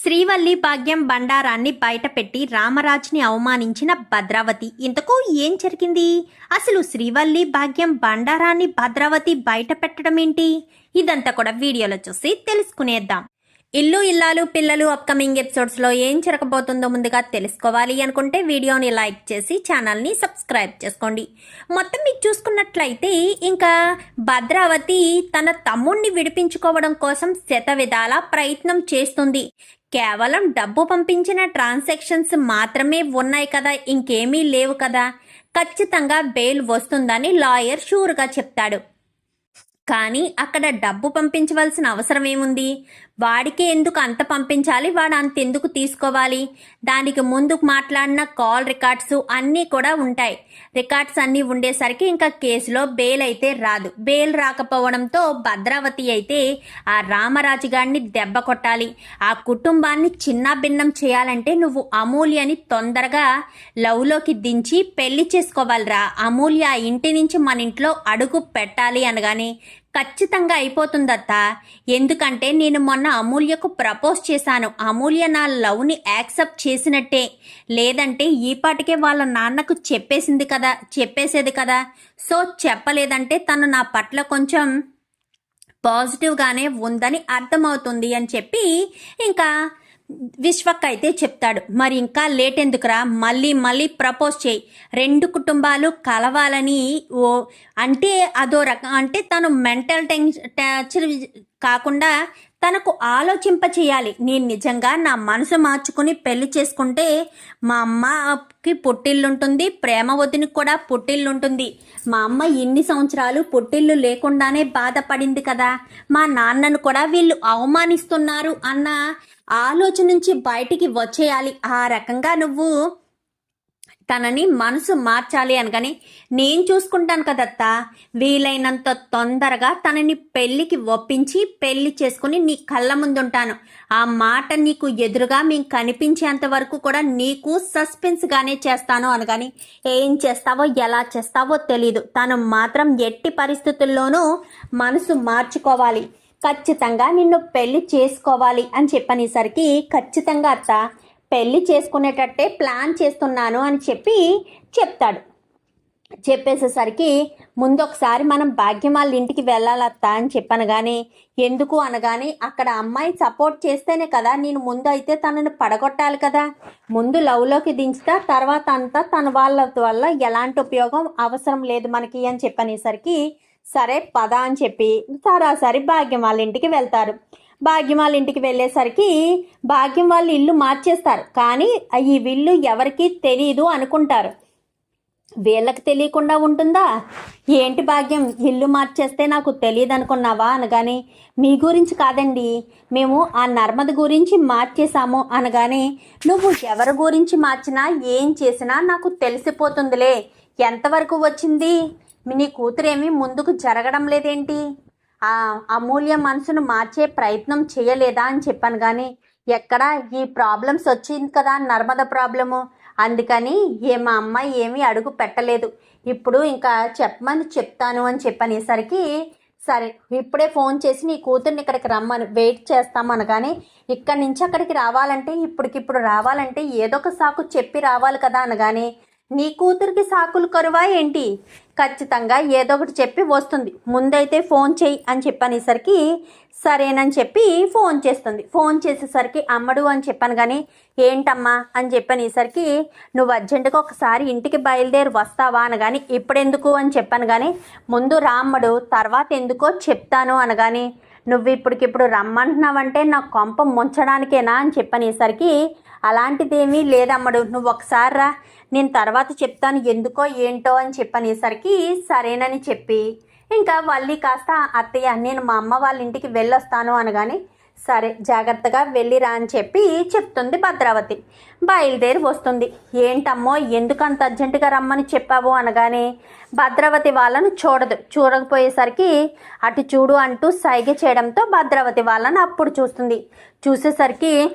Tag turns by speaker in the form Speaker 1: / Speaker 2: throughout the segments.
Speaker 1: శ్రీవల్లి భాగ్యం బండారాన్ని బయటపెట్టి రామరాజుని అవమానించిన భద్రావతి. ఇంతకు ఏం జరిగింది? అసలు శ్రీవల్లి భాగ్యం బండారాన్ని భద్రావతి బయట పెట్టడం ఏంటి ఇదంతా కూడా వీడియోలో చూసి తెలుసుకునేద్దాం. ఇల్లు ఇల్లాలు పిల్లలు అప్కమింగ్ ఎపిసోడ్స్లో ఏం జరగబోతుందో ముందుగా తెలుసుకోవాలి అనుకుంటే వీడియోని లైక్ చేసి ఛానల్ని సబ్స్క్రైబ్ చేసుకోండి. మొత్తం మీకు చూసుకున్నట్లయితే ఇంకా భద్రావతి తన తమ్ముణ్ణి విడిపించుకోవడం కోసం శత విధాల ప్రయత్నం చేస్తుంది. కేవలం డబ్బు పంపించిన ట్రాన్సాక్షన్స్ మాత్రమే ఉన్నాయి కదా ఇంకేమీ లేవు కదా. ఖచ్చితంగా బెయిల్ వస్తుందని లాయర్ షూర్గా చెప్తాడు. కానీ అక్కడ డబ్బు పంపించవలసిన అవసరం ఏముంది? వాడికి ఎందుకు అంత పంపించాలి? వాడు అంత ఎందుకు తీసుకోవాలి? దానికి ముందు మాట్లాడిన కాల్ రికార్డ్స్ అన్నీ కూడా ఉంటాయి. రికార్డ్స్ అన్నీ ఉండేసరికి ఇంకా కేసులో బెయిల్ అయితే రాదు. బెయిల్ రాకపోవడంతో భద్రావతి అయితే ఆ రామరాజు గారిని దెబ్బ కొట్టాలి. ఆ కుటుంబాన్ని చిన్న భిన్నం చేయాలంటే నువ్వు అమూల్యని తొందరగా లవ్లోకి దించి పెళ్ళి చేసుకోవాలిరా. అమూల్య ఇంటి నుంచి మన ఇంట్లో అడుగు పెట్టాలి అనగానే ఖచ్చితంగా అయిపోతుందత్త. ఎందుకంటే నేను మొన్న అమూల్యకు ప్రపోజ్ చేశాను. అమూల్య నా లవ్ని యాక్సెప్ట్ చేసినట్టే. లేదంటే ఈ పాటికే వాళ్ళ నాన్నకు చెప్పేసింది కదా చెప్పేసేది కదా. సో చెప్పలేదంటే తను నా పట్ల కొంచెం పాజిటివ్గానే ఉందని అర్థమవుతుంది అని చెప్పి ఇంకా విశ్వక్ అయితే చెప్తాడు. మరి ఇంకా లేట్ ఎందుకురా మళ్ళీ మళ్ళీ ప్రపోజ్ చేయి. రెండు కుటుంబాలు కలవాలని ఓ అంటే అదో రకం అంటే తను మెంటల్ టెన్షన్ కాకుండా తనకు ఆలోచింప చేయాలి నేను నిజంగా నా మనసు మార్చుకుని పెళ్ళి చేసుకుంటే మా అమ్మకి పుట్టిల్లుంటుంది ప్రేమ వదినికి కూడా పుట్టిల్లుంటుంది. మా అమ్మ ఇన్ని సంవత్సరాలు పుట్టిల్లు లేకుండానే బాధపడింది కదా. మా నాన్నను కూడా వీళ్ళు అవమానిస్తున్నారు అన్న ఆలోచన నుంచి బయటికి వచ్చేయాలి. ఆ రకంగా నువ్వు తనని మనసు మార్చాలి అనగానే నేను చూసుకుంటాను కదత్త. వీలైనంత తొందరగా తనని పెళ్ళికి ఒప్పించి పెళ్ళి చేసుకుని నీ కళ్ళ ముందుంటాను. ఆ మాట నీకు ఎదురుగా మేము కనిపించేంత వరకు కూడా నీకు సస్పెన్స్గానే చేస్తాను అనగాని ఏం చేస్తావో ఎలా చేస్తావో తెలీదు. తను మాత్రం ఎట్టి పరిస్థితుల్లోనూ మనసు మార్చుకోవాలి. ఖచ్చితంగా నిన్ను పెళ్ళి చేసుకోవాలి అని చెప్పనేసరికి ఖచ్చితంగా అత్త పెళ్ళి చేసుకునేటట్టే ప్లాన్ చేస్తున్నాను అని చెప్పి చెప్తాడు. చెప్పేసేసరికి ముందు ఒకసారి మనం భాగ్యం వాళ్ళ ఇంటికి వెళ్ళాలత్తా అని చెప్పనగానే ఎందుకు అనగానే అక్కడ అమ్మాయి సపోర్ట్ చేస్తేనే కదా నేను ముందు అయితే తనని పడగొట్టాలి కదా. ముందు లవ్లోకి దించుతా తర్వాత అంతా తన వాళ్ళ వల్ల ఎలాంటి ఉపయోగం అవసరం లేదు మనకి అని చెప్పనేసరికి సరే పద అని చెప్పి సరాసరి భాగ్యం వాళ్ళ ఇంటికి వెళ్తారు. భాగ్యం వాళ్ళ ఇంటికి వెళ్ళేసరికి భాగ్యం వాళ్ళు ఇల్లు మార్చేస్తారు. కానీ ఈ విల్లు ఎవరికి తెలియదు అనుకుంటారు. వీళ్ళకి తెలియకుండా ఉంటుందా? ఏంటి భాగ్యం? ఇల్లు మార్చేస్తే నాకు తెలియదు అనుకున్నావా అనగానే మీ గురించి కాదండి. మేము ఆ నర్మద గురించి మార్చేశాము అనగానే నువ్వు ఎవరి గురించి మార్చినా ఏం చేసినా నాకు తెలిసిపోతుందిలే. ఎంతవరకు వచ్చింది? నీ కూతురేమీ ముందుకు జరగడం లేదేంటి? అమూల్య మనసును మార్చే ప్రయత్నం చేయలేదా అని చెప్పాను కానీ ఎక్కడ ఈ ప్రాబ్లమ్స్ వచ్చింది కదా నర్మద ప్రాబ్లము. అందుకని ఏ మా అమ్మాయి ఏమీ అడుగు పెట్టలేదు. ఇప్పుడు ఇంకా చెప్పమని చెప్తాను అని చెప్పనేసరికి సరే ఇప్పుడే ఫోన్ చేసి నీ కూతుర్ని ఇక్కడికి రమ్మను వెయిట్ చేస్తామనగానే ఇక్కడి నుంచి అక్కడికి రావాలంటే ఇప్పటికిప్పుడు రావాలంటే ఏదో ఒక సాకు చెప్పి రావాలి కదా అనగానే నీ కూతురికి సాకులు కరువా ఏంటి? ఖచ్చితంగా ఏదో ఒకటి చెప్పి వస్తుంది. ముందైతే ఫోన్ చెయ్యి అని చెప్పనేసరికి సరేనని చెప్పి ఫోన్ చేస్తుంది. ఫోన్ చేసేసరికి అమ్మడు అని చెప్పాను కానీ ఏంటమ్మా అని చెప్పనేసరికి నువ్వు అర్జెంటుగా ఒకసారి ఇంటికి బయలుదేరి వస్తావా అనగాని ఇప్పుడెందుకు అని చెప్పాను కానీ ముందు రామ్మడు తర్వాత ఎందుకో చెప్తాను అనగాని నువ్వు ఇప్పటికిప్పుడు రమ్మంటున్నావంటే నా కొంప ముంచడానికేనా అని చెప్పనేసరికి అలాంటిదేమీ లేదమ్మడు. నువ్వు ఒకసారి రా. నేను తర్వాత చెప్తాను ఎందుకో ఏంటో అని చెప్పనేసరికి సరేనని చెప్పి ఇంకా వల్లి కాస్త అత్తయ్య నేను మా అమ్మ వాళ్ళ ఇంటికి వెళ్ళొస్తాను అనగానే సరే జాగ్రత్తగా వెళ్ళిరా అని చెప్పి చెప్తుంది భద్రావతి. బయలుదేరి వస్తుంది. ఏంటమ్మో ఎందుకు అంత అర్జెంటుగా రమ్మని చెప్పావు? అనగానే భద్రావతి వాళ్ళను చూడదు. చూడకపోయేసరికి అటు చూడు అంటూ సైగ చేయడంతో భద్రావతి వాళ్ళని అప్పుడు చూస్తుంది. చూసేసరికి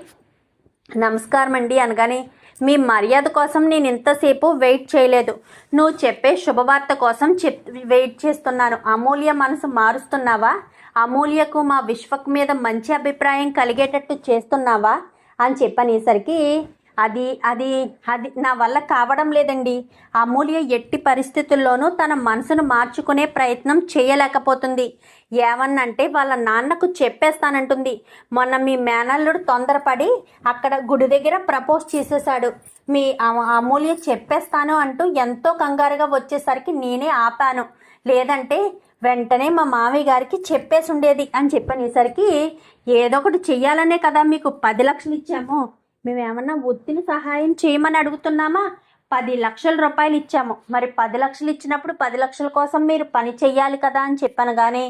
Speaker 1: నమస్కారం అండి అనగానే మీ మర్యాద కోసం నేను ఇంతసేపు వెయిట్ చేయలేదు. నువ్వు చెప్పే శుభవార్త కోసం చెప్ వెయిట్ చేస్తున్నాను. అమూల్య మనసు మారుస్తున్నావా? అమూల్యకు మా విశ్వక్ మీద మంచి అభిప్రాయం కలిగేటట్టు చేస్తున్నావా? అని చెప్పనేసరికి అది అది అది నా వల్ల కావడం లేదండి. అమూల్య ఎట్టి పరిస్థితుల్లోనూ తన మనసును మార్చుకునే ప్రయత్నం చేయలేకపోతుంది. ఏమన్నంటే వాళ్ళ నాన్నకు చెప్పేస్తానంటుంది. మొన్న మీ మేనల్లుడు తొందరపడి అక్కడ గుడి దగ్గర ప్రపోజ్ చేసేశాడు. మీ అమ- అమూల్య చెప్పేస్తాను అంటూ ఎంతో కంగారుగా వచ్చేసరికి నేనే ఆపాను. లేదంటే వెంటనే మా మామయ్య గారికి చెప్పేసి ఉండేది అని చెప్పనేసరికి ఏదో ఒకటి చెయ్యాలనే కదా మీకు పది లక్షలు ఇచ్చాము. మేమేమన్నా ఒత్తిని సహాయం చేయమని అడుగుతున్నామా? పది లక్షల రూపాయలు ఇచ్చాము. మరి పది లక్షలు ఇచ్చినప్పుడు పది లక్షల కోసం మీరు పని చెయ్యాలి కదా అని చెప్పాను కానీ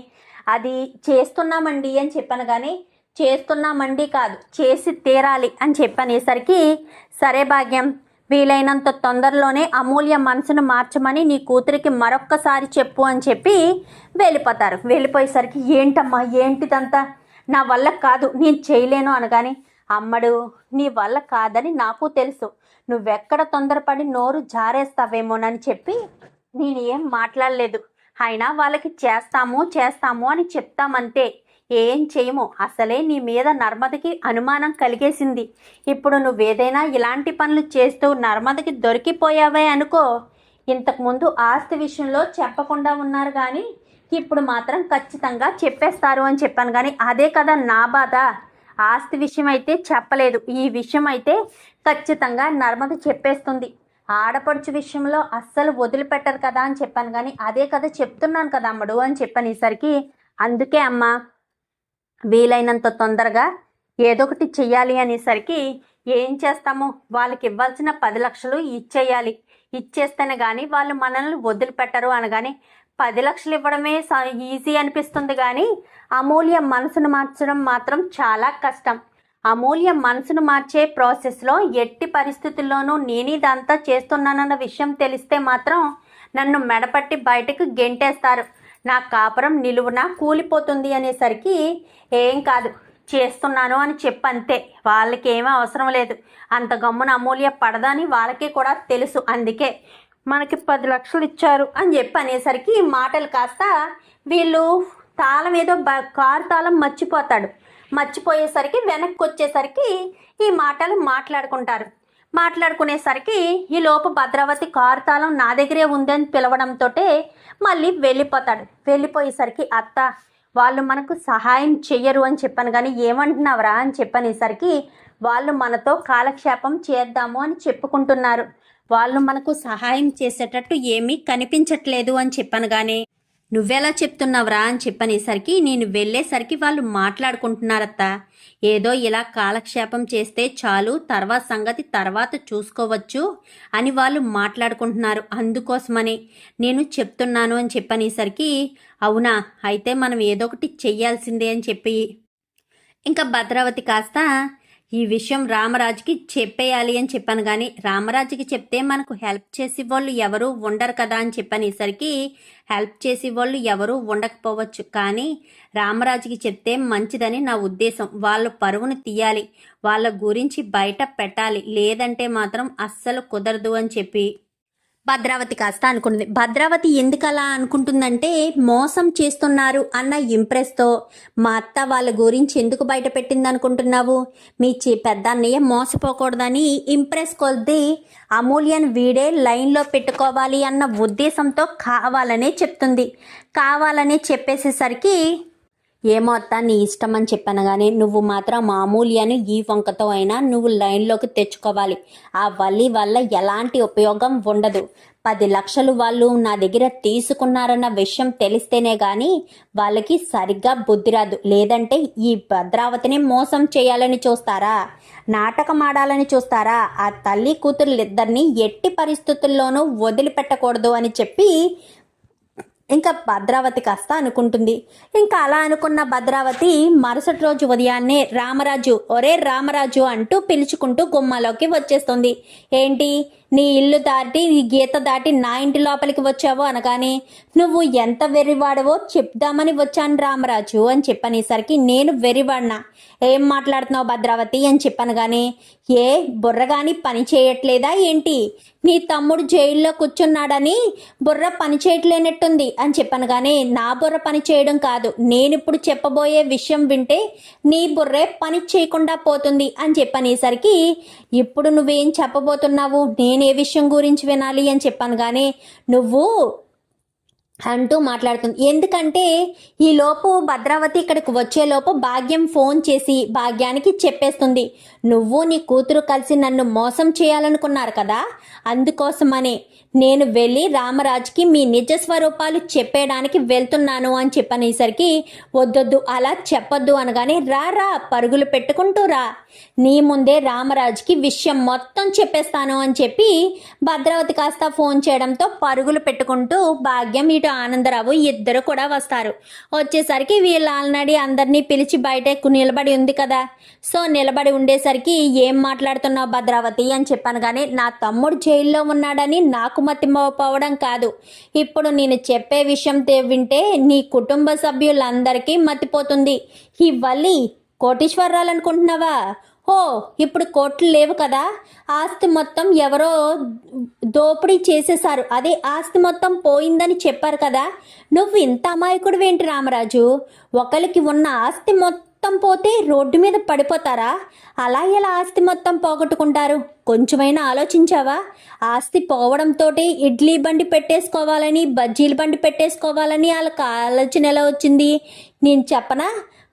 Speaker 1: అది చేస్తున్నామండి అని చెప్పాను కానీ చేస్తున్నామండి కాదు చేసి తీరాలి అని చెప్పనేసరికి సరే భాగ్యం వీలైనంత తొందరలోనే అమూల్య మనసును మార్చమని నీ కూతురికి మరొక్కసారి చెప్పు అని చెప్పి వెళ్ళిపోతారు. వెళ్ళిపోయేసరికి ఏంటమ్మా ఏంటిదంతా? నా వల్ల కాదు నేను చేయలేను అనగానే అమ్మడు నీ వల్ల కాదని నాకు తెలుసు. నువ్వెక్కడ తొందరపడి నోరు జారేస్తావేమోనని చెప్పి నేను ఏం మాట్లాడలేదు. అయినా వాళ్ళకి చేస్తాము చేస్తాము అని చెప్తామంతే. ఏం చేయము? అసలే నీ మీద నర్మదకి అనుమానం కలిగేసింది. ఇప్పుడు నువ్వేదైనా ఇలాంటి పనులు చేస్తూ నర్మదకి దొరికిపోయావే అనుకో. ఇంతకుముందు ఆస్తి విషయంలో చెప్పకుండా ఉన్నారు కానీ ఇప్పుడు మాత్రం ఖచ్చితంగా చెప్పేస్తారు అని చెప్పాను కానీ అదే కదా నా బాధ. ఆస్తి విషయం అయితే చెప్పలేదు. ఈ విషయం అయితే ఖచ్చితంగా నర్మద చెప్పేస్తుంది. ఆడపడుచు విషయంలో అస్సలు వదిలిపెట్టరు కదా అని చెప్పాను కానీ అదే కదా చెప్తున్నాను కదా అమ్మడు అని చెప్పాను ఈసరికి. అందుకే అమ్మ వీలైనంత తొందరగా ఏదో ఒకటి చెయ్యాలి అనేసరికి ఏం చేస్తాము? వాళ్ళకి ఇవ్వాల్సిన పది లక్షలు ఇచ్చేయాలి. ఇచ్చేస్తేనే కానీ వాళ్ళు మనల్ని వదిలిపెట్టరు అనగానే పది లక్షలు ఇవ్వడమే స- ఈజీ అనిపిస్తుంది కానీ అమూల్య మనసును మార్చడం మాత్రం చాలా కష్టం. అమూల్య మనసును మార్చే ప్రాసెస్లో ఎట్టి పరిస్థితుల్లోనూ నేను ఇదంతా చేస్తున్నానన్న విషయం తెలిస్తే మాత్రం నన్ను మెడపట్టి బయటకు గెంటేస్తారు. నా కాపురం నిలువున కూలిపోతుంది అనేసరికి ఏం కాదు చేస్తున్నాను అని చెప్పంతే. వాళ్ళకి ఏమీ అవసరం లేదు. అంత గమ్మున అమూల్య పడదని వాళ్ళకి కూడా తెలుసు అందుకే. మనకి పది లక్షలు ఇచ్చారు అని చెప్పి అనేసరికి మాటలు కాస్త వీళ్ళు తాళం ఏదో బ కారు తాళం మర్చిపోతాడు. మర్చిపోయేసరికి వెనక్కి వచ్చేసరికి ఈ మాటలు మాట్లాడుకుంటారు. మాట్లాడుకునేసరికి ఈ లోపు భద్రావతి కారు తాళం నా దగ్గరే ఉందని పిలవడంతో మళ్ళీ వెళ్ళిపోతాడు. వెళ్ళిపోయేసరికి అత్త వాళ్ళు మనకు సహాయం చెయ్యరు అని చెప్పాను కానీ ఏమంటున్నావురా? అని చెప్పనేసరికి వాళ్ళు మనతో కాలక్షేపం చేద్దాము అని చెప్పుకుంటున్నారు. వాళ్ళు మనకు సహాయం చేసేటట్టు ఏమీ కనిపించట్లేదు అని చెప్పాను కానీ నువ్వెలా చెప్తున్నావురా అని చెప్పనేసరికి నేను వెళ్ళేసరికి వాళ్ళు మాట్లాడుకుంటున్నారత్త. ఏదో ఇలా కాలక్షేపం చేస్తే చాలు తర్వాత సంగతి తర్వాత చూసుకోవచ్చు అని వాళ్ళు మాట్లాడుకుంటున్నారు. అందుకోసమని నేను చెప్తున్నాను అని చెప్పనేసరికి అవునా అయితే మనం ఏదో ఒకటి చెయ్యాల్సిందే అని చెప్పి. ఇంకా భద్రావతి కాస్త ఈ విషయం రామరాజుకి చెప్పేయాలి అని చెప్పాను కానీ రామరాజుకి చెప్తే మనకు హెల్ప్ చేసే వాళ్ళు ఎవరు ఉండరు కదా అని చెప్పనేసరికి హెల్ప్ చేసే వాళ్ళు ఎవరు ఉండకపోవచ్చు. కానీ రామరాజుకి చెప్తే మంచిదని నా ఉద్దేశం. వాళ్ళ పరువును తీయాలి. వాళ్ళ గురించి బయట పెట్టాలి. లేదంటే మాత్రం అస్సలు కుదరదు అని చెప్పి భద్రావతి కాస్త అనుకుంటుంది భద్రావతి ఎందుకలా అనుకుంటుందంటే మోసం చేస్తున్నారు అన్న ఇంప్రెస్తో మా అత్త వాళ్ళ గురించి ఎందుకు బయట పెట్టింది అనుకుంటున్నావు మీ చి పెద్ద అన్నయ్య మోసపోకూడదని ఇంప్రెస్ కొద్ది అమూల్యన్ వీడే లైన్లో పెట్టుకోవాలి అన్న ఉద్దేశంతో కావాలనే చెప్తుంది. కావాలనే చెప్పేసేసరికి ఏమో అత్త నీ ఇష్టం అని చెప్పాను కానీ నువ్వు మాత్రం మామూలియని ఈ వంకతో అయినా నువ్వు లైన్లోకి తెచ్చుకోవాలి. ఆ వల్లి వల్ల ఎలాంటి ఉపయోగం ఉండదు. పది లక్షలు వాళ్ళు నా దగ్గర తీసుకున్నారన్న విషయం తెలిస్తేనే కానీ వాళ్ళకి సరిగ్గా బుద్ధి రాదు. లేదంటే ఈ భద్రావతిని మోసం చేయాలని చూస్తారా? నాటకం ఆడాలని చూస్తారా? ఆ తల్లి కూతురులిద్దరిని ఎట్టి పరిస్థితుల్లోనూ వదిలిపెట్టకూడదు అని చెప్పి ఇంకా భద్రావతి కాస్త అనుకుంటుంది. ఇంకా అలా అనుకున్న భద్రావతి మరుసటి రోజు ఉదయాన్నే రామరాజు ఒరే రామరాజు అంటూ పిలుచుకుంటూ గుమ్మలోకి వచ్చేస్తుంది. ఏంటి? నీ ఇల్లు దాటి నీ గీత దాటి నా ఇంటి లోపలికి వచ్చావు అనగానే నువ్వు ఎంత వెర్రివాడవో చెప్దామని వచ్చాను రామరాజు అని చెప్పనేసరికి నేను వెర్రివాడినా. ఏం మాట్లాడుతున్నావు భద్రావతి? అని చెప్పాను కానీ ఏ బుర్రగాని పని చేయట్లేదా ఏంటి? నీ తమ్ముడు జైల్లో కూర్చున్నాడని బుర్ర పని చేయట్లేనట్టుంది అని చెప్పాను కానీ నా బుర్ర పని చేయడం కాదు. నేను ఇప్పుడు చెప్పబోయే విషయం వింటే నీ బుర్రే పని చేయకుండా పోతుంది అని చెప్పనేసరికి ఇప్పుడు నువ్వేం చెప్పబోతున్నావు? నేను ఏ విషయం గురించి వినాలి అని చెప్పాను కానీ నువ్వు అంటూ మాట్లాడుతుంది. ఎందుకంటే ఈ లోపు భద్రావతి ఇక్కడికి వచ్చేలోపు భాగ్యం ఫోన్ చేసి భాగ్యానికి చెప్పేస్తుంది. నువ్వు నీ కూతురు కలిసి నన్ను మోసం చేయాలనుకున్నారు కదా అందుకోసమనే నేను వెళ్ళి రామరాజుకి మీ నిజ స్వరూపాలు చెప్పేయడానికి వెళ్తున్నాను అని చెప్పనేసరికి వద్దొద్దు అలా చెప్పొద్దు అనగానే రా రా పరుగులు పెట్టుకుంటూ రా. నీ ముందే రామరాజుకి విషయం మొత్తం చెప్పేస్తాను అని చెప్పి భద్రావతి కాస్త ఫోన్ చేయడంతో పరుగులు పెట్టుకుంటూ భాగ్యం ఇటు ఆనందరావు ఇద్దరు కూడా వస్తారు. వచ్చేసరికి వీళ్ళ ఆల్రెడీ అందరినీ పిలిచి బయట నిలబడి ఉంది కదా. సో నిలబడి ఉండేసరికి ఏం మాట్లాడుతున్నావు భద్రావతి అని చెప్పాను కానీ నా తమ్ముడు జైల్లో ఉన్నాడని నాకు మతి కాదు. ఇప్పుడు నేను చెప్పే విషయం వింటే నీ కుటుంబ సభ్యులందరికీ మతిపోతుంది. ఈ వల్లి కోటీశ్వరరాలు అనుకుంటున్నావా ఓ ఇప్పుడు కోట్లు లేవు కదా. ఆస్తి మొత్తం ఎవరో దోపిడీ చేసేశారు. అదే ఆస్తి మొత్తం పోయిందని చెప్పారు కదా. నువ్వు ఇంత అమాయకుడు ఏంటి రామరాజు? ఒకరికి ఉన్న ఆస్తి మొత్తం పోతే రోడ్డు మీద పడిపోతారా? అలా ఎలా ఆస్తి మొత్తం పోగొట్టుకుంటారు? కొంచెమైనా ఆలోచించావా? ఆస్తి పోవడంతో ఇడ్లీ బండి పెట్టేసుకోవాలని బజ్జీల బండి పెట్టేసుకోవాలని వాళ్ళకి ఆలోచన ఎలా వచ్చింది? నేను చెప్పనా?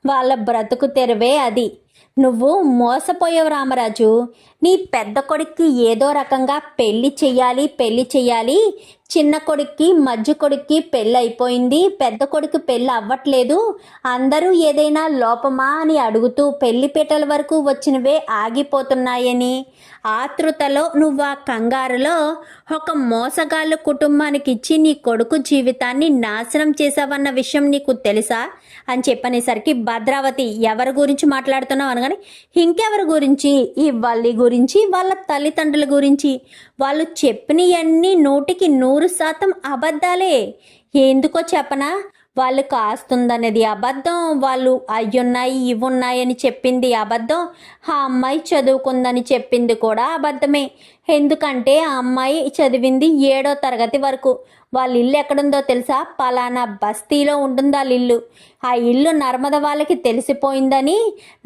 Speaker 1: వాళ్ళ బ్రతుకు తెరవే అది. నువ్వు మోసపోయావు రామరాజు. నీ పెద్ద కొడుక్కి ఏదో రకంగా పెళ్ళి చెయ్యాలి పెళ్ళి చెయ్యాలి. చిన్న కొడుక్కి మధ్య కొడుక్కి పెళ్ళి అయిపోయింది. పెద్ద కొడుకు పెళ్ళి అవ్వట్లేదు. అందరూ ఏదైనా లోపమా అని అడుగుతూ పెళ్ళి పీటల వరకు వచ్చినవే ఆగిపోతున్నాయని. ఆతృతలో నువ్వు ఆ కంగారులో ఒక మోసగాళ్ళ కుటుంబానికి ఇచ్చి నీ కొడుకు జీవితాన్ని నాశనం చేశావన్న విషయం నీకు తెలుసా? అని చెప్పనేసరికి భద్రావతి ఎవరి గురించి మాట్లాడుతున్నావు అనగానే ఇంకెవరి గురించి? ఈ వల్లి గురించి. గురించి వాళ్ళ తల్లిదండ్రుల గురించి. వాళ్ళు చెప్పినవన్నీ నూటికి నూరు శాతం అబద్ధాలే. ఎందుకో చెప్పనా? వాళ్ళు కాస్తుందనేది అబద్ధం. వాళ్ళు అయ్యున్నాయి ఇవి ఉన్నాయని చెప్పింది అబద్ధం. ఆ అమ్మాయి చదువుకుందని చెప్పింది కూడా అబద్ధమే. ఎందుకంటే ఆ అమ్మాయి చదివింది ఏడో తరగతి వరకు. వాళ్ళ ఇల్లు ఎక్కడుందో తెలుసా? పలానా బస్తీలో ఉంటుంది వాళ్ళ ఇల్లు? ఆ ఇల్లు నర్మద వాళ్ళకి తెలిసిపోయిందని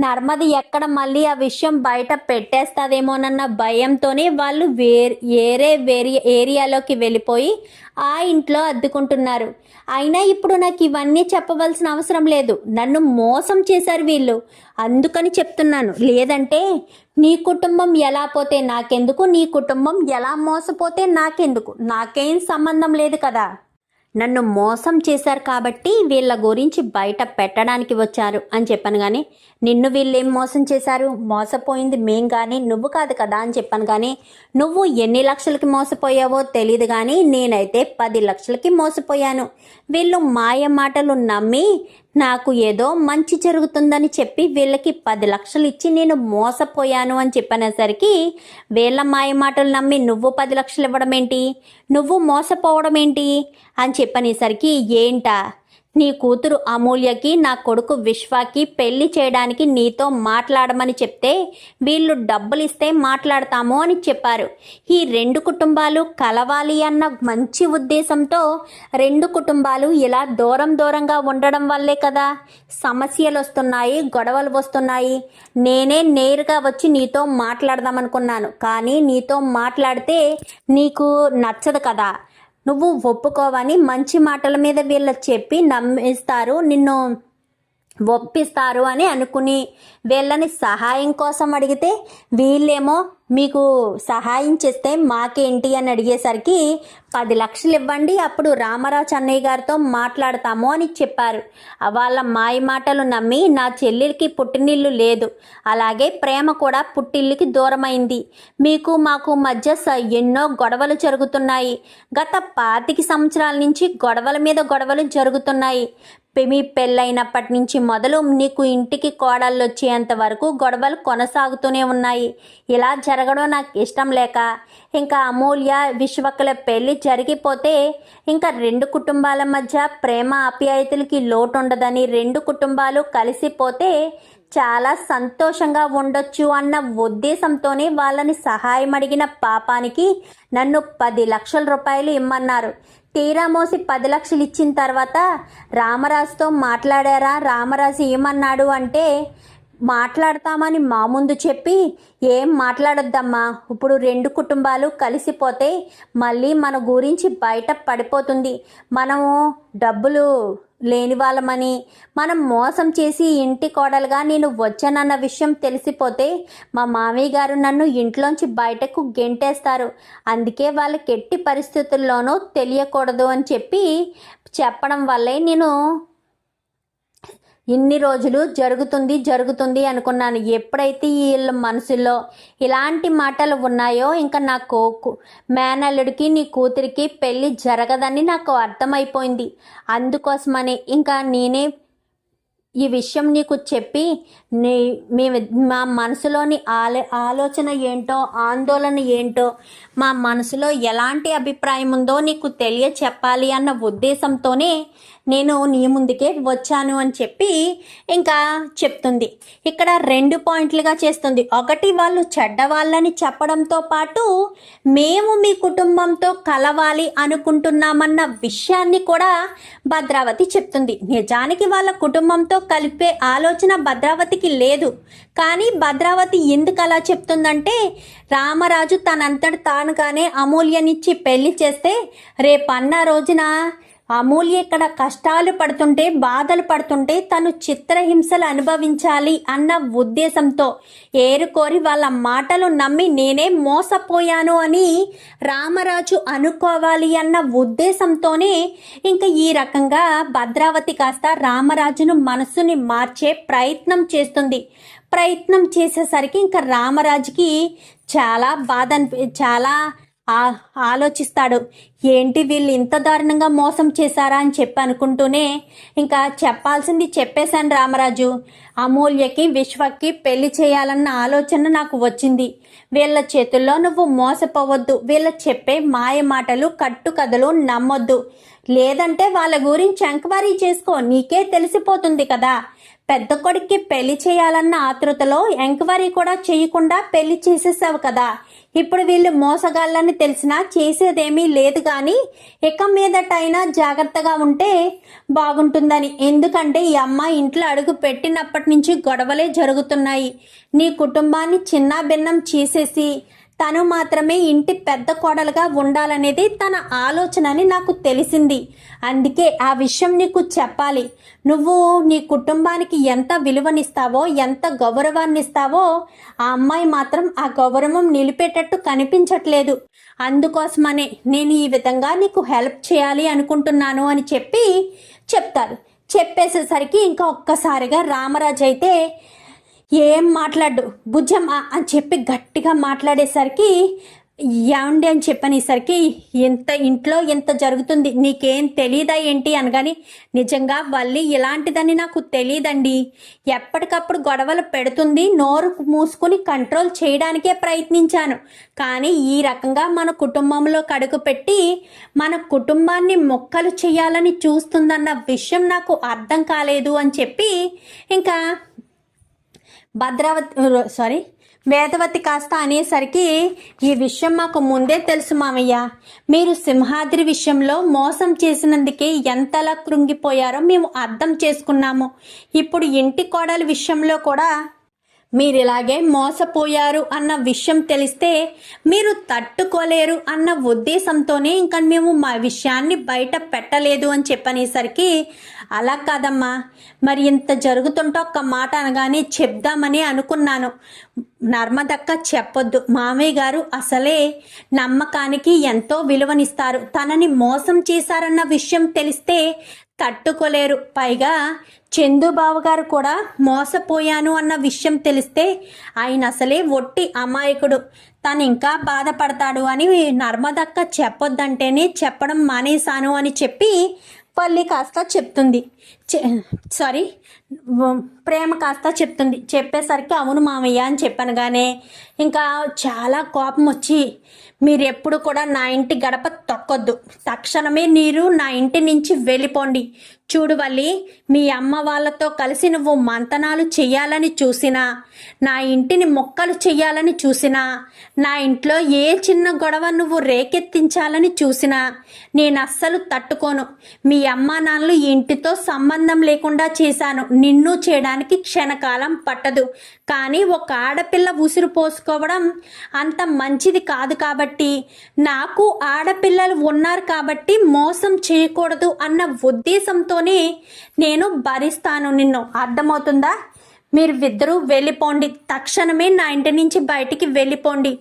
Speaker 1: నర్మద ఎక్కడ మళ్ళీ ఆ విషయం బయట పెట్టేస్తుందేమోనన్న భయంతోనే వాళ్ళు వే వేరే వేరే ఏరియాలోకి వెళ్ళిపోయి ఆ ఇంట్లో అద్దుకుంటున్నారు. అయినా ఇప్పుడు నాకు ఇవన్నీ చెప్పవలసిన అవసరం లేదు. నన్ను మోసం చేశారు వీళ్ళు. అందుకని చెప్తున్నాను. లేదంటే నీ కుటుంబం ఎలా పోతే నాకెందుకు? నీ కుటుంబం ఎలా మోసపోతే నాకెందుకు? నాకేం సంబంధం లేదు కదా. నన్ను మోసం చేశారు కాబట్టి వీళ్ళ గురించి బయట పెట్టడానికి వచ్చారు అని చెప్పాను కానీ నిన్ను వీళ్ళేం మోసం చేశారు? మోసపోయింది మేం కానీ నువ్వు కాదు కదా అని చెప్పాను కానీ నువ్వు ఎన్ని లక్షలకి మోసపోయావో తెలియదు కానీ నేనైతే పది లక్షలకి మోసపోయాను. వీళ్ళు మాయ మాటలు నమ్మి నాకు ఏదో మంచి జరుగుతుందని చెప్పి వీళ్ళకి పది లక్షలు ఇచ్చి నేను మోసపోయాను అని చెప్పనేసరికి వీళ్ళ మాయ మాటలు నమ్మి నువ్వు పది లక్షలు ఇవ్వడం ఏంటి నువ్వు మోసపోవడం ఏంటి అని చెప్పనేసరికి ఏంటా? నీ కూతురు అమూల్యకి నా కొడుకు విశ్వాకి పెళ్ళి చేయడానికి నీతో మాట్లాడమని చెప్తే వీళ్ళు డబ్బులు ఇస్తే మాట్లాడతాము అని చెప్పారు. ఈ రెండు కుటుంబాలు కలవాలి అన్న మంచి ఉద్దేశంతో రెండు కుటుంబాలు ఇలా దూరం దూరంగా ఉండడం వల్లే కదా సమస్యలు వస్తున్నాయి గొడవలు వస్తున్నాయి. నేనే నేరుగా వచ్చి నీతో మాట్లాడదామనుకున్నాను. కానీ నీతో మాట్లాడితే నీకు నచ్చదు కదా. నువ్వు ఒప్పుకోవని మంచి మాటల మీద వీళ్ళు చెప్పి నమ్మిస్తారు నిన్ను ఒప్పిస్తారు అని అనుకుని వీళ్ళని సహాయం కోసం అడిగితే వీళ్ళేమో మీకు సహాయం చేస్తే మాకేంటి అని అడిగేసరికి పది లక్షలు ఇవ్వండి అప్పుడు రామారావు చెన్నయ్య గారితో మాట్లాడతాము అని చెప్పారు. వాళ్ళ మాయ మాటలు నమ్మి నా చెల్లెలకి పుట్టినిల్లు లేదు. అలాగే ప్రేమ కూడా పుట్టిల్లుకి దూరమైంది. మీకు మాకు మధ్య స- ఎన్నో గొడవలు జరుగుతున్నాయి. గత పాతిక సంవత్సరాల నుంచి గొడవల మీద గొడవలు జరుగుతున్నాయి. పెమి మీ పెళ్ళైనప్పటి నుంచి మొదలు నీకు ఇంటికి కోడళ్ళు వచ్చేంత వరకు గొడవలు కొనసాగుతూనే ఉన్నాయి. ఇలా జరగ జరగడం నాకు ఇష్టం లేక ఇంకా అమూల్య విశ్వకుల పెళ్ళి జరిగిపోతే ఇంకా రెండు కుటుంబాల మధ్య ప్రేమ ఆప్యాయతలకి లోటు ఉండదని రెండు కుటుంబాలు కలిసిపోతే చాలా సంతోషంగా ఉండొచ్చు అన్న ఉద్దేశంతోనే వాళ్ళని సహాయం అడిగిన పాపానికి నన్ను పది లక్షల రూపాయలు ఇమ్మన్నారు. తీరా మోసి పది లక్షలు ఇచ్చిన తర్వాత రామరాజుతో మాట్లాడారా? రామరాజు ఏమన్నాడు అంటే మాట్లాడతామని మా ముందు చెప్పి ఏం మాట్లాడొద్దమ్మా. ఇప్పుడు రెండు కుటుంబాలు కలిసిపోతే మళ్ళీ మన గురించి బయట పడిపోతుంది. మనము డబ్బులు లేని వాళ్ళమని మనం మోసం చేసి ఇంటి కోడలుగా నేను వచ్చానన్న విషయం తెలిసిపోతే మా మామయ్య గారు నన్ను ఇంట్లోంచి బయటకు గెంటేస్తారు. అందుకే వాళ్ళకి ఎట్టి పరిస్థితుల్లోనూ తెలియకూడదు అని చెప్పి చెప్పడం వల్లే నేను ఇన్ని రోజులు జరుగుతుంది జరుగుతుంది అనుకున్నాను. ఎప్పుడైతే వీళ్ళ మనసులో ఇలాంటి మాటలు ఉన్నాయో ఇంకా నా కోకు మేనల్లుడికి నీ కూతురికి పెళ్ళి జరగదని నాకు అర్థమైపోయింది. అందుకోసమని ఇంకా నేనే ఈ విషయం నీకు చెప్పి నీ మీ మా మనసులోని ఆలో ఆలోచన ఏంటో ఆందోళన ఏంటో మా మనసులో ఎలాంటి అభిప్రాయం ఉందో నీకు తెలియ చెప్పాలి అన్న ఉద్దేశంతోనే నేను నీ ముందుకే వచ్చాను అని చెప్పి ఇంకా చెప్తుంది. ఇక్కడ రెండు పాయింట్లుగా చేస్తుంది. ఒకటి వాళ్ళు చెడ్డవాళ్ళని చెప్పడంతో పాటు మేము మీ కుటుంబంతో కలవాలి అనుకుంటున్నామన్న విషయాన్ని కూడా భద్రావతి చెప్తుంది. నిజానికి వాళ్ళ కుటుంబంతో కలిపే ఆలోచన భద్రావతికి లేదు. కానీ భద్రావతి ఎందుకు అలా చెప్తుందంటే రామరాజు తనంతట తానుగానే అమూల్యనిచ్చి పెళ్ళి చేస్తే రేపన్న రోజున అమూల్య ఇక్కడ కష్టాలు పడుతుంటే బాధలు పడుతుంటే తను చిత్రహింసలు అనుభవించాలి అన్న ఉద్దేశంతో ఏరుకోరి వాళ్ళ మాటలు నమ్మి నేనే మోసపోయాను అని రామరాజు అనుకోవాలి అన్న ఉద్దేశంతోనే ఇంకా ఈ రకంగా భద్రావతి కాస్త రామరాజును మనసుని మార్చే ప్రయత్నం చేస్తుంది. ప్రయత్నం చేసేసరికి ఇంకా రామరాజుకి చాలా బాధ అనిపి చాలా ఆలోచిస్తాడు. ఏంటి వీళ్ళు ఇంత దారుణంగా మోసం చేశారా అని చెప్పి అనుకుంటూనే ఇంకా చెప్పాల్సింది చెప్పేశాను రామరాజు. అమూల్యకి విశ్వకి పెళ్ళి చేయాలన్న ఆలోచన నాకు వచ్చింది. వీళ్ళ చేతుల్లో నువ్వు మోసపోవద్దు. వీళ్ళ చెప్పే మాయ మాటలు కట్టు కథలు నమ్మొద్దు. లేదంటే వాళ్ళ గురించి ఎంక్వైరీ చేసుకో. నీకే తెలిసిపోతుంది కదా. పెద్ద కొడుక్కి పెళ్ళి చేయాలన్న ఆతృతలో ఎంక్వైరీ కూడా చేయకుండా పెళ్ళి చేసేసావు కదా. ఇప్పుడు వీళ్ళు మోసగాళ్ళని తెలిసినా చేసేదేమీ లేదు కానీ ఇక మీదటైనా జాగ్రత్తగా ఉంటే బాగుంటుందని. ఎందుకంటే ఈ అమ్మ ఇంట్లో అడుగు పెట్టినప్పటి నుంచి గొడవలే జరుగుతున్నాయి. నీ కుటుంబాన్ని చిన్న భిన్నం చేసేసి తను మాత్రమే ఇంటి పెద్ద కోడలుగా ఉండాలనేది తన ఆలోచన అని నాకు తెలిసింది. అందుకే ఆ విషయం నీకు చెప్పాలి. నువ్వు నీ కుటుంబానికి ఎంత విలువనిస్తావో ఎంత గౌరవాన్ని ఇస్తావో ఆ అమ్మాయి మాత్రం ఆ గౌరవం నిలిపేటట్టు కనిపించట్లేదు. అందుకోసమనే నేను ఈ విధంగా నీకు హెల్ప్ చేయాలి అనుకుంటున్నాను అని చెప్పి చెప్తారు. చెప్పేసేసరికి ఇంకా ఒక్కసారిగా రామరాజు అయితే ఏం మాట్లాడు భుజమ్మా అని చెప్పి గట్టిగా మాట్లాడేసరికి ఏమండి అని చెప్పనేసరికి ఎంత ఇంట్లో ఎంత జరుగుతుంది నీకేం తెలీదా ఏంటి అనగాని నిజంగా వల్లి ఇలాంటిదని నాకు తెలియదండి ఎప్పటికప్పుడు గొడవలు పెడుతుంది నోరు మూసుకుని కంట్రోల్ చేయడానికే ప్రయత్నించాను. కానీ ఈ రకంగా మన కుటుంబంలో కడుగు పెట్టి మన కుటుంబాన్ని మొక్కలు చేయాలని చూస్తుందన్న విషయం నాకు అర్థం కాలేదు అని చెప్పి ఇంకా భద్రావతి సారీ వేదవతి కాస్త అనేసరికి ఈ విషయం మాకు ముందే తెలుసు మామయ్య. మీరు సింహాద్రి విషయంలో మోసం చేసినందుకే ఎంతలా కృంగిపోయారో మేము అర్థం చేసుకున్నాము. ఇప్పుడు ఇంటి కోడల విషయంలో కూడా మీరు ఇలాగే మోసపోయారు అన్న విషయం తెలిస్తే మీరు తట్టుకోలేరు అన్న ఉద్దేశంతోనే ఇంకా మేము మా విషయాన్ని బయట పెట్టలేదు అని చెప్పనేసరికి అలా కాదమ్మా. మరి ఇంత జరుగుతుంటే ఒక్క మాట అనగానే చెప్దామని అనుకున్నాను. నర్మదక్క చెప్పొద్దు. మామయ్య గారు అసలే నమ్మకానికి ఎంతో విలువనిస్తారు. తనని మోసం చేశారన్న విషయం తెలిస్తే తట్టుకోలేరు. పైగా చందుబాబు గారు కూడా మోసపోయాను అన్న విషయం తెలిస్తే ఆయన అసలే ఒట్టి అమాయకుడు. తను ఇంకా బాధపడతాడు అని నర్మదక్క చెప్పొద్దంటేనే చెప్పడం మానేశాను అని చెప్పి పల్లి కాస్త చెప్తుంది. చె- సారీ ప్రేమ కాస్త చెప్తుంది. చెప్పేసరికి అవును మామయ్య అని చెప్పనగానే ఇంకా చాలా కోపం వచ్చి మీరు ఎప్పుడు కూడా నా ఇంటి గడప తొక్కొద్దు. తక్షణమే మీరు నా ఇంటి నుంచి వెళ్ళిపోండి. చూడు వల్లి మీ అమ్మ వాళ్ళతో కలిసి నువ్వు మంతనాలు చెయ్యాలని చూసినా నా ఇంటిని మొక్కలు చెయ్యాలని చూసినా నా ఇంట్లో ఏ చిన్న గొడవ నువ్వు రేకెత్తించాలని చూసినా నేను అస్సలు తట్టుకోను. మీ అమ్మ నాన్నలు ఇంటితో సంబంధం లేకుండా చేశాను. నిన్ను చేయడానికి క్షణకాలం పట్టదు. కానీ ఒక ఆడపిల్ల ఉసిరు పోసుకోవడం అంత మంచిది కాదు కాబట్టి నాకు ఆడపిల్లలు ఉన్నారు కాబట్టి మోసం చేయకూడదు అన్న ఉద్దేశంతో ఉద్దేశంతోనే నేను భరిస్తాను. నిన్ను అర్థమవుతుందా? మీరు ఇద్దరూ వెళ్ళిపోండి. తక్షణమే నా ఇంటి నుంచి బయటికి వెళ్ళిపోండి.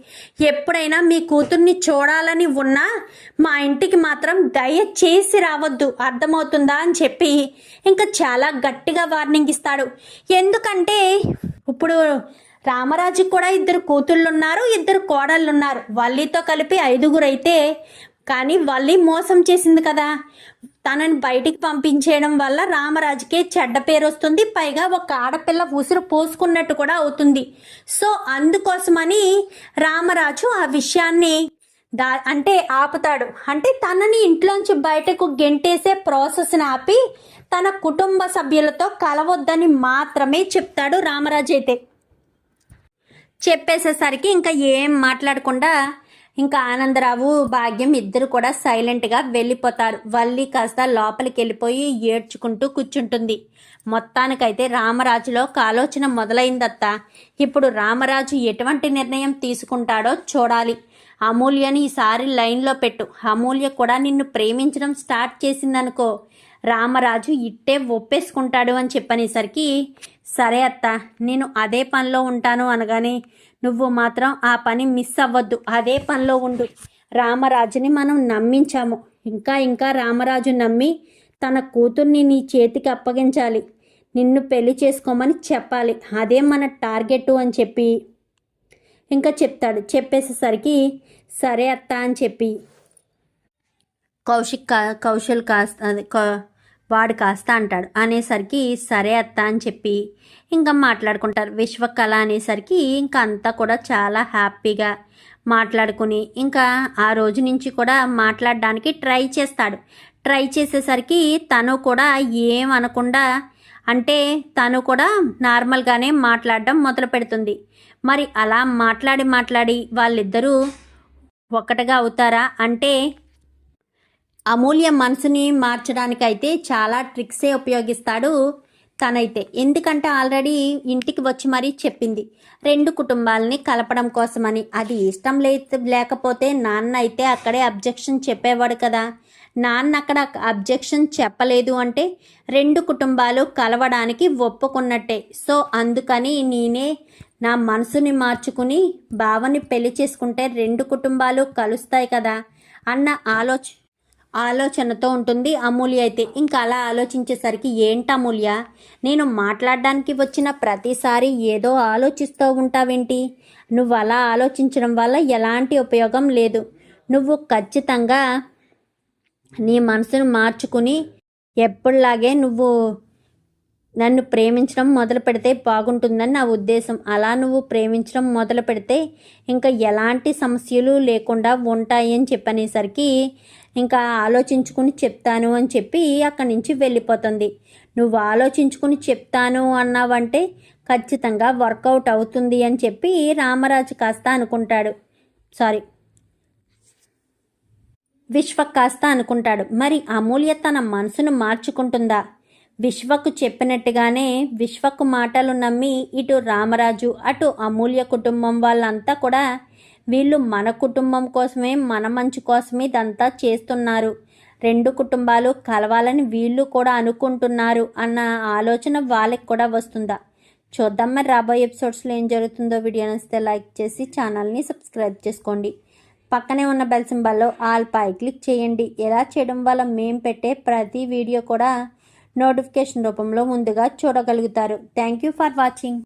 Speaker 1: ఎప్పుడైనా మీ కూతుర్ని చూడాలని ఉన్నా మా ఇంటికి మాత్రం దయచేసి రావద్దు. అర్థమవుతుందా అని చెప్పి ఇంకా చాలా గట్టిగా వార్నింగ్ ఇస్తాడు. ఎందుకంటే ఇప్పుడు రామరాజుకి కూడా ఇద్దరు కూతుళ్ళు ఉన్నారు ఇద్దరు కోడళ్ళు ఉన్నారు వల్లితో కలిపి ఐదుగురు అయితే కానీ వల్లి మోసం చేసింది కదా. తనని బయటికి పంపించేయడం వల్ల రామరాజుకే చెడ్డ పేరు వస్తుంది. పైగా ఒక ఆడపిల్ల ఉసురు పోసుకున్నట్టు కూడా అవుతుంది. సో అందుకోసమని రామరాజు ఆ విషయాన్ని దా అంటే ఆపుతాడు. అంటే తనని ఇంట్లోంచి బయటకు గెంటేసే ప్రాసెస్ని ఆపి తన కుటుంబ సభ్యులతో కలవద్దని మాత్రమే చెప్తాడు రామరాజు అయితే చెప్పేసేసరికి ఇంకా ఏం మాట్లాడకుండా ఇంకా ఆనందరావు భాగ్యం ఇద్దరు కూడా సైలెంట్గా వెళ్ళిపోతారు. వల్లి కాస్త లోపలికి వెళ్ళిపోయి ఏడ్చుకుంటూ కూర్చుంటుంది. మొత్తానికైతే రామరాజులో కాలోచన ఆలోచన మొదలైందత్త. ఇప్పుడు రామరాజు ఎటువంటి నిర్ణయం తీసుకుంటాడో చూడాలి. అమూల్యని ఈసారి లైన్లో పెట్టు. అమూల్య కూడా నిన్ను ప్రేమించడం స్టార్ట్ చేసిందనుకో. రామరాజు ఇట్టే ఒప్పేసుకుంటాడు అని చెప్పనేసరికి సరే అత్త నేను అదే పనిలో ఉంటాను అనగానే నువ్వు మాత్రం ఆ పని మిస్ అవ్వద్దు. అదే పనిలో ఉండు. రామరాజుని మనం నమ్మించాము. ఇంకా ఇంకా రామరాజు నమ్మి తన కూతుర్ని నీ చేతికి అప్పగించాలి. నిన్ను పెళ్ళి చేసుకోమని చెప్పాలి. అదే మన టార్గెట్ అని చెప్పి. ఇంకా చెప్తాడు. చెప్పేసేసరికి సరే అత్త అని చెప్పి. కౌశిక్ కా కౌశల్ కాస్త వాడు కాస్త అంటాడు. అనేసరికి సరే అత్త అని చెప్పి ఇంకా మాట్లాడుకుంటారు. విశ్వకళ అనేసరికి ఇంకా అంతా కూడా చాలా హ్యాపీగా మాట్లాడుకుని ఇంకా ఆ రోజు నుంచి కూడా మాట్లాడడానికి ట్రై చేస్తాడు. ట్రై చేసేసరికి తను కూడా ఏం అనకుండా అంటే తను కూడా నార్మల్గానే మాట్లాడడం మొదలు పెడుతుంది. మరి అలా మాట్లాడి మాట్లాడి వాళ్ళిద్దరూ ఒక్కటిగా అవుతారా? అంటే అమూల్య మనసుని మార్చడానికైతే చాలా ట్రిక్సే ఉపయోగిస్తాడు తనైతే. ఎందుకంటే ఆల్రెడీ ఇంటికి వచ్చి మరీ చెప్పింది రెండు కుటుంబాలని కలపడం కోసమని. అది ఇష్టం లే లేకపోతే నాన్న అయితే అక్కడే అబ్జెక్షన్ చెప్పేవాడు కదా. నాన్న అక్కడ అబ్జెక్షన్ చెప్పలేదు అంటే రెండు కుటుంబాలు కలవడానికి ఒప్పుకున్నట్టే. సో అందుకని నేనే నా మనసుని మార్చుకుని బావని పెళ్ళి చేసుకుంటే రెండు కుటుంబాలు కలుస్తాయి కదా అన్న ఆలోచ ఆలోచనతో ఉంటుంది అమూల్య అయితే. ఇంకా అలా ఆలోచించేసరికి ఏంటి అమూల్య? నేను మాట్లాడడానికి వచ్చిన ప్రతిసారి ఏదో ఆలోచిస్తూ ఉంటావేంటి? నువ్వు అలా ఆలోచించడం వల్ల ఎలాంటి ఉపయోగం లేదు. నువ్వు ఖచ్చితంగా నీ మనసును మార్చుకుని ఎప్పుడులాగే నువ్వు నన్ను ప్రేమించడం మొదలు పెడితే బాగుంటుందని నా ఉద్దేశం. అలా నువ్వు ప్రేమించడం మొదలు పెడితే ఇంకా ఎలాంటి సమస్యలు లేకుండా ఉంటాయి అని చెప్పనేసరికి ఇంకా ఆలోచించుకుని చెప్తాను అని చెప్పి అక్కడి నుంచి వెళ్ళిపోతుంది. నువ్వు ఆలోచించుకుని చెప్తాను అన్నావంటే ఖచ్చితంగా వర్కౌట్ అవుతుంది అని చెప్పి రామరాజు కాస్త అనుకుంటాడు. సారీ. విశ్వ కాస్త అనుకుంటాడు. మరి అమూల్య తన మనసును మార్చుకుంటుందా? విశ్వకు చెప్పినట్టుగానే విశ్వకు మాటలు నమ్మి ఇటు రామరాజు అటు అమూల్య కుటుంబం వాళ్ళంతా కూడా వీళ్ళు మన కుటుంబం కోసమే మన మంచి కోసమే ఇదంతా చేస్తున్నారు. రెండు కుటుంబాలు కలవాలని వీళ్ళు కూడా అనుకుంటున్నారు అన్న ఆలోచన వాళ్ళకి కూడా వస్తుందా? చూద్దాం మరి రాబోయే ఎపిసోడ్స్లో ఏం జరుగుతుందో వీడియో నచ్చితే లైక్ చేసి ఛానల్ని సబ్స్క్రైబ్ చేసుకోండి. పక్కనే ఉన్న బెల్ సింబల్లో ఆల్ పై క్లిక్ చేయండి. ఎలా చేయడం వల్ల మేము పెట్టే ప్రతి వీడియో కూడా నోటిఫికేషన్ రూపంలో ముందుగా చూడగలుగుతారు. Thank you for watching.